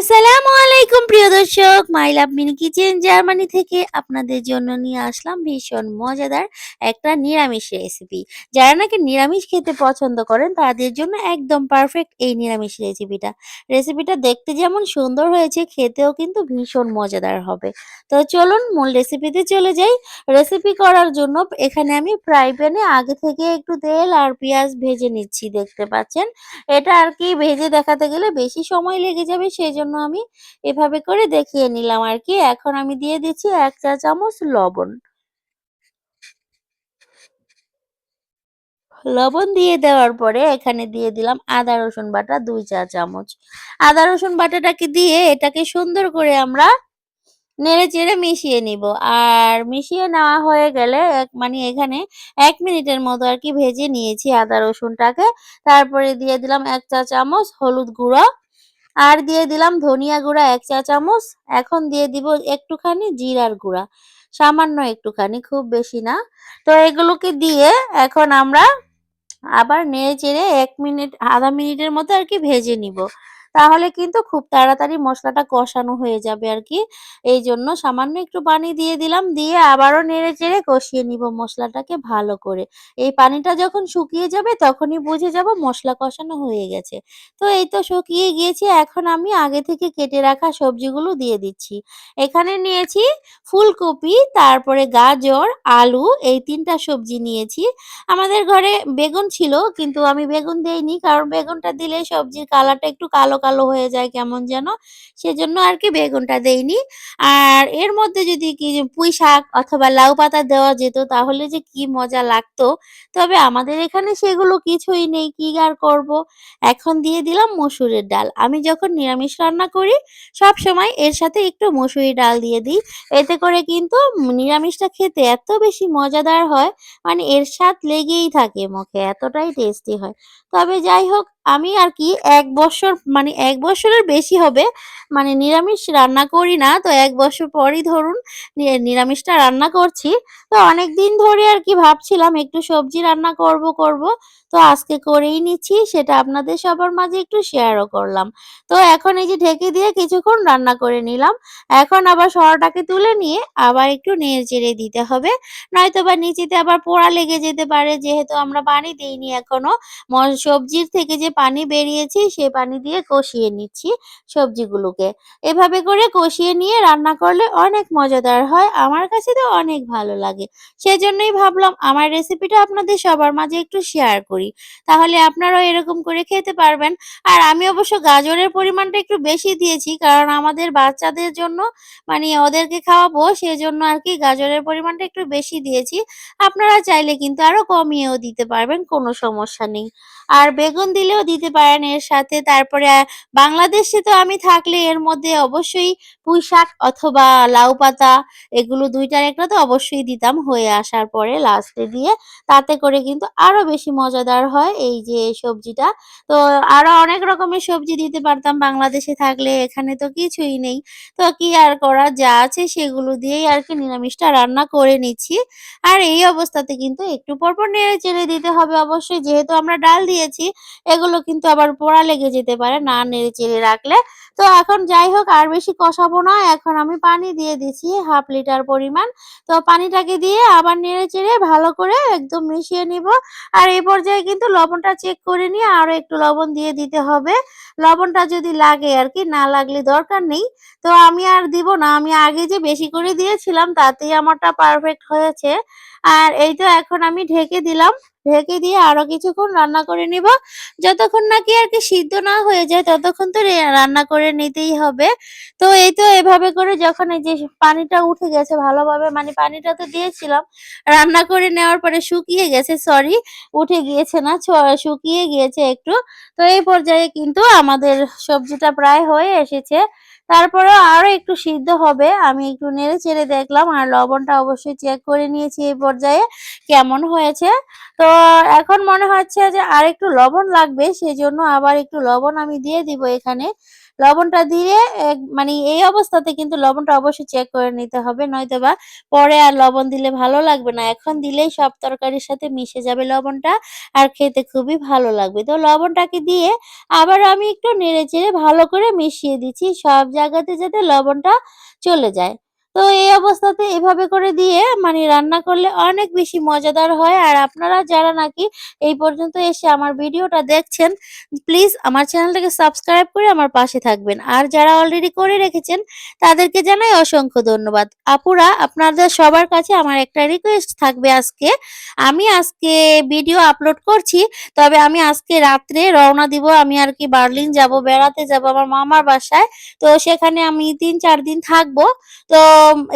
আসসালামু আলাইকুম, প্রিয় দর্শক। My love mini kitchen Germany থেকে আপনাদের জন্য নিয়ে আসলাম ভীষণ মজাদার একটা নিরামিষ রেসিপি যারা নাকি নিরামিষ খেতে পছন্দ করেন, তাদের জন্য একদম পারফেক্ট এই নিরামিষ রেসিপিটা রেসিপিটা দেখতে যেমন সুন্দর হয়েছে, খেতেও কিন্তু ভীষণ মজাদার হবে। তো চলুন মূল রেসিপিতে চলে যাই। রেসিপি করার জন্য এখানে আমি ফ্রাই প্যানে আগে থেকে একটু তেল আর পেঁয়াজ ভেজে নিচ্ছি, দেখতে পাচ্ছেন? এটা আর কি ভেজে দেখাতে গেলে বেশি সময় লেগে যাবে সেই জন্য আমি এভাবে করে দেখিয়ে নিলাম আর কি। এখন আমি দিয়ে দিচ্ছি এক চা চামচ লবণ। লবণ দিয়ে দেওয়ার পরে এখানে দিয়ে দিলাম আদা, রসুন বাটা দুই চা চামচ। আদা, রসুন বাটাটাকে দিয়ে এটাকে সুন্দর করে আমরা নেড়ে চেড়ে মিশিয়ে নিব। আর মিশিয়ে নেওয়া হয়ে গেলে এক মানে এখানে এক মিনিটের মতো আর কি ভেজে নিয়েছি আদা, রসুনটাকে। তারপরে দিয়ে দিলাম এক চা চামচ হলুদ গুঁড়ো। আর দিয়ে দিলাম ধনিয়া গুঁড়া এক চা চামচ। এখন দিয়ে দিব একটুখানি জিরার গুঁড়া, সামান্য একটুখানি, খুব বেশি না। তো এগুলোকে দিয়ে এখন আমরা আবার নেড়ে চেড়ে এক মিনিট, আধা মিনিটের মতো আর কি ভেজে নিব। তাহলে কিন্তু খুব তাড়াতাড়ি মশলাটা কষানো হয়ে যাবে আর কি এই জন্য সামান্য একটু পানি দিয়ে দিলাম, দিয়ে আবারও নেড়ে চেড়ে কষিয়ে নিব মশলাটাকে ভালো করে। এই পানিটা যখন শুকিয়ে যাবে তখনই বুঝে যাব মশলা কষানো হয়ে গেছে। তো এই তো শুকিয়ে গিয়েছে, এখন আমি আগে থেকে কেটে রাখা সবজিগুলো দিয়ে দিচ্ছি। এখানে নিয়েছি ফুলকপি, তারপরে গাজর, আলু, এই তিনটা সবজি নিয়েছি। আমাদের ঘরে বেগুন ছিল, কিন্তু আমি বেগুন দেইনি, কারণ বেগুনটা দিলে সবজির কালারটা একটু কালো কালো হয়ে যায় কেমন যেন, সেজন্য আর কি বেগুনটা দেইনি। আর এর মধ্যে যদি কি পুঁই শাক অথবা লাউ পাতা দেওয়া যেত, তাহলে যে কি মজা লাগতো। তবে আমাদের এখানে সেগুলো কিছুই নেই, কি আর করব? এখন দিয়ে দিলাম মসুরের ডাল। আমি যখন নিরামিষ রান্না করি, সব সময় এর সাথে একটু মসুরি ডাল দিয়ে দিই। এতে করে কিন্তু নিরামিষটা খেতে এত বেশি মজাদার হয় মানে এর স্বাদ লেগেই থাকে মুখে, এতটাই টেস্টি হয়। তবে যাই হোক আমি আর কি এক বছর মানে এক বছরের বেশি হবে মানে নিরামিষ রান্না করি না, তো এক বছর পরই ধরুন নিরামিষটা রান্না করছি। তো অনেক দিন ধরে আর কি ভাবছিলাম, একটু সবজি রান্না করব করব। তো আজকে করেই নিচ্ছি, সেটা আপনাদের সবার মাঝে একটু শেয়ারও করলাম। তো এখন এই যে ঢেকে দিয়ে কিছুক্ষণ রান্না করে নিলাম। এখন আবার সরাটাকে তুলে নিয়ে আবার একটু নেড়ে চেড়ে দিতে হবে। নয়তো বা নিচেতে আবার পোড়া লেগে যেতে পারে, যেহেতু আমরা পানি দিইনি এখনও। সবজির থেকে যে পানি বেরিয়েছে, সে পানি দিয়ে কষিয়ে নিচ্ছি সবজিগুলোকে। এভাবে করে কষিয়ে নিয়ে রান্না করলে অনেক মজাদার হয়, আমার কাছে তো অনেক ভালো লাগে। সেজন্যই ভাবলাম আমার রেসিপিটা আপনাদের সবার মাঝে একটু শেয়ার করি। তাহলে আপনারাও এরকম করে খেতে পারবেন। আর আমি অবশ্য গাজরের পরিমাণটা একটু বেশি দিয়েছি, কারণ আমাদের বাচ্চাদের জন্য মানে ওদেরকে খাওয়াবো, সেজন্য আর কি গাজরের পরিমাণটা একটু বেশি দিয়েছি। আপনারা চাইলে কিন্তু আরও কমিয়েও দিতে পারবেন, কোনো সমস্যা নেই। আর বেগুন দিলেও দিতে পারেন এর সাথে। তারপরে বাংলাদেশে তো আমি থাকলে এর মধ্যে অবশ্যই পুঁই শাক অথবা লাউ পাতা, এগুলো দুইটার একটা তো অবশ্যই দিতাম হয়ে আসার পরে লাস্টে দিয়ে। তাতে করে কিন্তু আরও বেশি মজাদার হয় এই যে সবজিটা। তো আরও অনেক রকমের সবজি দিতে পারতাম বাংলাদেশে থাকলে, এখানে তো কিছুই নেই। তো কি আর করা, যা আছে সেগুলো দিয়েই আর কি নিরামিষটা রান্না করে নিচ্ছি। আর এই অবস্থাতে কিন্তু একটু পরপর নেড়ে চেড়ে দিতে হবে অবশ্যই, যেহেতু আমরা ডাল দিয়েছি, এগুলো কিন্তু আবার পোড়া লেগে যেতে পারে, না নেড়ে চেড়ে রাখলে। তো এখন যাই হোক, আর বেশি কষাবো না, এখন আমি পানি দিয়ে দিচ্ছি হাফ লিটার পরিমাণ। তো পানিটাকে দিয়ে আবার নেড়ে চেড়ে ভালো করে একদম মিশিয়ে নিব। আর এই পর্যায়ে কিন্তু লবণটা চেক করে নিয়ে আরও একটু লবণ দিয়ে দিতে হবে। লবণটা যদি লাগে আর কি, না লাগলে দরকার নেই। তো আমি আর দিব না, আমি আগে যে বেশি করে দিয়েছিলাম, তাতেই আমারটা পারফেক্ট হয়েছে। আর এই তো এখন আমি ঢেকে দিলাম। ঢেকে দিয়ে আরও কিছুক্ষণ রান্না করে নিব। যতক্ষণ নাকি আর কি সিদ্ধ না হয়ে যায়, ততক্ষণ তো রান্না করে নিতেই হবে। তো এই তো এভাবে করে যখন এই যে পানিটা উঠে গেছে ভালোভাবে মানে পানিটা তো দিয়েছিলাম, রান্না করে নেওয়ার পরে শুকিয়ে গেছে সরি উঠে গিয়েছে না শুকিয়ে গিয়েছে একটু। তো এই পর্যায়ে কিন্তু আমাদের সবজিটা প্রায় হয়ে এসেছে। তারপরেও আরও একটু সিদ্ধ হবে, আমি একটু নেড়ে চেড়ে দেখলাম, আর লবণটা অবশ্যই চেক করে নিয়েছি এই পর্যায়ে, কেমন হয়েছে। তো এখন মনে হচ্ছে যে আর একটু লবণ লাগবে সেই জন্য আবার একটু লবণ আমি দিয়ে দিব এখানে লবণটা দিয়ে মানে এই অবস্থাতে কিন্তু লবণটা অবশ্যই চেক করে নিতে হবে, নয়তো বা পরে আর লবণ দিলে ভালো লাগবে না। এখন দিলেই সব তরকারির সাথে মিশে যাবে লবণটা, আর খেতে খুবই ভালো লাগবে। তো লবণটাকে দিয়ে আবার আমি একটু নেড়ে চেড়ে ভালো করে মিশিয়ে দিচ্ছি, সব জায়গাতে যাতে লবণটা চলে যায়। তো এই অবস্থাতে এভাবে করে দিয়ে মানে রান্না করলে অনেক বেশি মজাদার হয়। আর আপনারা যারা নাকি এই পর্যন্ত এসে আমার ভিডিওটা দেখছেন, প্লিজ আমার চ্যানেলটাকে সাবস্ক্রাইব করে আমার পাশে থাকবেন। আর যারা অলরেডি করে রেখেছেন তাদেরকে জানাই অসংখ্য ধন্যবাদ। আপুরা আপনাদের সবার কাছে আমার একটা রিকোয়েস্ট থাকবে আজকে। আমি আজকে ভিডিও আপলোড করছি। তবে আমি আজকে রাত্রে রওনা দিব। আমি আর কি বার্লিন যাব, বেড়াতে যাব আমার মামার বাসায়। তো সেখানে আমি ৩-৪ দিন থাকব। তো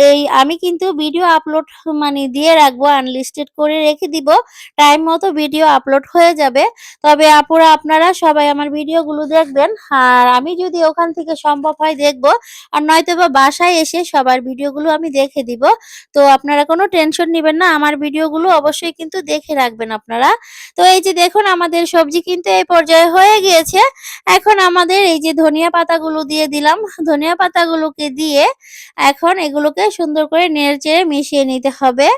এই আমি কিন্তু ভিডিও আপলোড মানে দিয়ে রাখব আনলিস্টেড করে রেখে দিব। টাইম মতো ভিডিও আপলোড হয়ে যাবে। তবে আপুরা, আপনারা সবাই আমার ভিডিওগুলো দেখবেন। আর আমি যদি ওখান থেকে সম্ভব হয় দেখব। আর নয়তো বা বাসায় এসে সবার ভিডিওগুলো আমি দেখে দিব। তো আপনারা কোনো টেনশন নিবেন না। আমার ভিডিওগুলো অবশ্যই কিন্তু দেখে রাখবেন আপনারা। তো এই যে দেখুন, আমাদের সবজি কিন্তু এই পর্যায়ে হয়ে গিয়েছে। এখন আমাদের এই যে ধনিয়া পাতাগুলো দিয়ে দিলাম। ধনিয়া পাতাগুলোকে দিয়ে এখন এগুলোকে সুন্দর করে নেড়েচেড়ে মিশিয়ে নিতে হবে।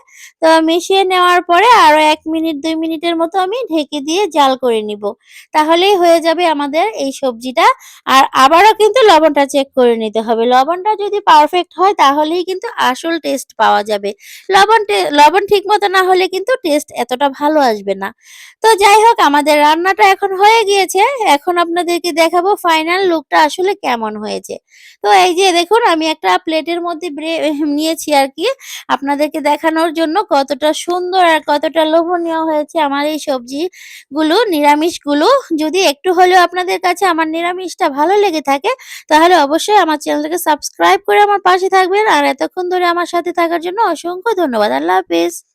তো মিশিয়ে নেওয়ার পরে আরও এক মিনিট, দুই মিনিটের মতো আমি ঢেকে দিয়ে জাল করে নিব। তাহলেই হয়ে যাবে আমাদের এই সবজিটা। আর আবারও কিন্তু লবণটা চেক করে নিতে হবে। লবণটা যদি পারফেক্ট হয়, তাহলেই কিন্তু আসল টেস্ট পাওয়া যাবে। লবণ লবণ ঠিকমতো না হলে কিন্তু টেস্ট এতটা ভালো আসবে না। তো যাই হোক, আমাদের রান্নাটা এখন হয়ে গিয়েছে। এখন আপনাদেরকে দেখাবো ফাইনাল লুকটা আসলে কেমন হয়েছে। তো এই যে দেখুন, আমি একটা প্লেটের মধ্যে ব্রে নিয়েছি আর কি আপনাদেরকে দেখানোর জন্য কতটা সুন্দর আর কতটা লোভনীয় হয়েছে আমার এই সবজিগুলো, নিরামিষগুলো। যদি একটু হলেও আপনাদের কাছে আমার নিরামিষটা ভালো লেগে থাকে তাহলে অবশ্যই আমার চ্যানেলটাকে সাবস্ক্রাইব করে আমার পাশে থাকবেন। আর এতক্ষণ ধরে আমার সাথে থাকার জন্য অসংখ্য ধন্যবাদ। আল্লাহ হাফেজ।